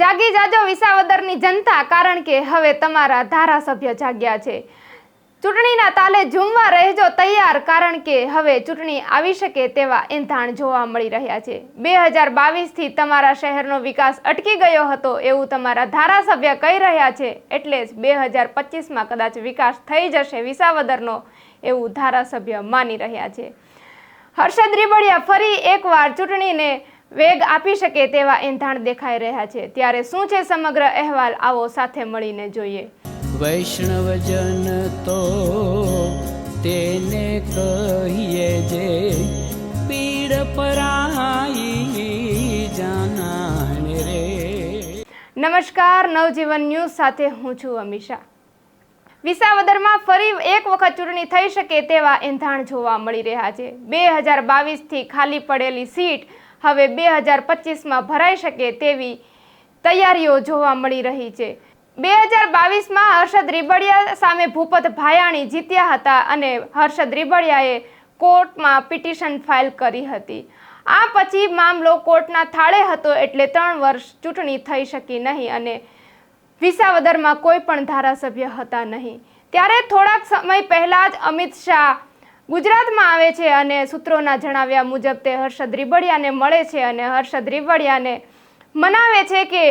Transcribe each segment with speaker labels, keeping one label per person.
Speaker 1: જાગી જાજો વિસાવદરની જનતા, કારણ કે હવે તમારા ધારાસભ્ય જાગ્યા છે. ચૂંટણીના તાલે ઝૂમવા રહેજો તૈયાર, કારણ કે હવે ચૂંટણી આવી શકે તેવા એંધાણ જોવા મળી રહ્યા છે. બે હજાર બાવીસથી તમારા શહેરનો વિકાસ અટકી ગયો હતો એવું તમારા ધારાસભ્ય કહી રહ્યા છે. એટલે જ બે હજાર પચીસમાં કદાચ વિકાસ થઈ જશે વિસાવદરનો એવું ધારાસભ્ય માની રહ્યા છે. હર્ષદ રીબડિયા ફરી એકવાર ચૂંટણીને વેગ આપી શકે તેવા એંધાણ દેખાઈ રહ્યા છે. ત્યારે શું છે સમગ્ર અહેવાલ? આવો સાથે મળીને જોઈએ.
Speaker 2: વૈષ્ણવજન તો તેને કહીએ જે પીડ પરાઈ જાનાને રે.
Speaker 1: નમસ્કાર નવજીવન ન્યૂઝ સાથે હું છું અમીષા. વિસાવદરમાં ફરી એક વખત ચૂંટણી થઈ શકે તેવા એંધાણ જોવા મળી રહ્યા છે. બે હજાર બાવીસથી ખાલી પડેલી સીટ હવે બે હજાર પચીસમાં ભરાઈ શકે તેવી તૈયારીઓ જોવા મળી રહી છે. બે હજાર બાવીસમાં હર્ષદ રીબડિયા સામે ભૂપત ભાયાણી જીત્યા હતા અને હર્ષદ રીબડિયાએ કોર્ટમાં પિટિશન ફાઇલ કરી હતી. આ પછી મામલો કોર્ટના થાળે હતો એટલે ત્રણ વર્ષ ચૂંટણી થઈ શકી નહીં અને વિસાવદરમાં કોઈ પણ ધારાસભ્ય હતા નહીં. ત્યારે થોડાક સમય પહેલાં જ અમિત શાહ ગુજરાતમાં આવે છે અને સૂત્રોના જણાવ્યા મુજબ તે હર્ષદ રીબડિયાને મળે છે અને હર્ષદ રીબડિયાને મનાવે છે કે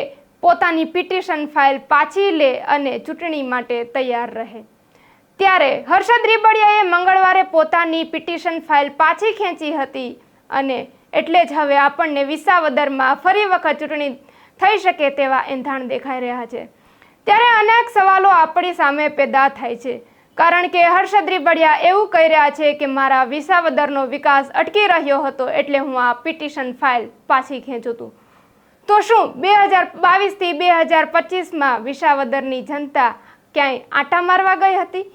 Speaker 1: પોતાની પિટિશન ફાઇલ પાછી લે અને ચૂંટણી માટે તૈયાર રહે. ત્યારે હર્ષદ રીબડિયાએ મંગળવારે પોતાની પિટિશન ફાઇલ પાછી ખેંચી હતી અને એટલે જ હવે આપણને વિસાવદરમાં ફરી વખત ચૂંટણી થઈ શકે તેવા એંધાણ દેખાઈ રહ્યા છે. ત્યારે અનેક સવાલો આપણી સામે પેદા થાય છે. કારણ કે હર્ષદ રીબડિયા એવું કહી રહ્યા છે કે મારા વિસાવદરનો વિકાસ અટકી રહ્યો હતો એટલે હું આ પિટિશન ફાઇલ પાછી ખેંચું છું તો શું બે હજાર બાવીસથી બે હજાર પચીસમાં વિસાવદરની જનતા ક્યાંય આંટા મારવા ગઈ હતી?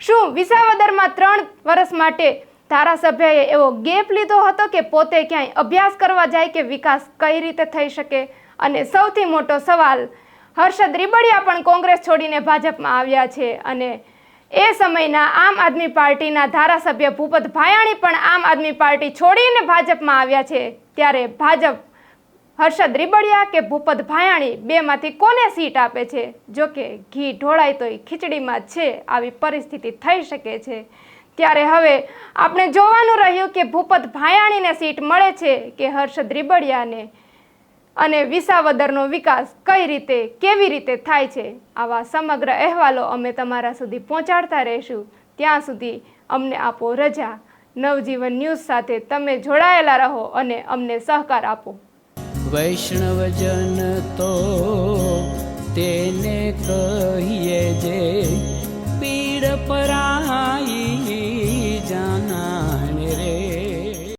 Speaker 1: શું વિસાવદરમાં ત્રણ વર્ષ માટે ધારાસભ્યએ એવો ગેપ લીધો હતો કે પોતે ક્યાંય અભ્યાસ કરવા જાય કે વિકાસ કઈ રીતે થઈ શકે? અને સૌથી મોટો સવાલ હર્ષદ રીબડિયા પણ કોંગ્રેસ છોડીને ભાજપમાં આવ્યા છે અને એ સમયના આમ આદમી પાર્ટીના ધારાસભ્ય ભૂપત ભાયાણી પણ આમ આદમી પાર્ટી છોડીને ભાજપમાં આવ્યા છે. ત્યારે ભાજપ હર્ષદ રીબડિયા કે ભૂપત ભાયાણી બેમાંથી કોને સીટ આપે છે? જો કે ઘી ઢોળાય તોય ખીચડીમાં છે, આવી પરિસ્થિતિ થઈ શકે છે. ત્યારે હવે આપણે જોવાનું રહ્યું કે ભૂપત ભાયાણીને સીટ મળે છે કે હર્ષદ રીબડિયાને. અને વિસાવદરનો વિકાસ કઈ રીતે, કેવી રીતે થાય છે, આવા સમગ્ર અહેવાલો અમે તમારા સુધી પહોંચાડતા રહીશું. ત્યાં સુધી અમને આપો રજા. નવજીવન ન્યૂઝ સાથે તમે જોડાયેલા રહો અને અમને સહકાર આપો.
Speaker 2: વૈષ્ણવજન તો તેને કહીએ જે, પીડ પરા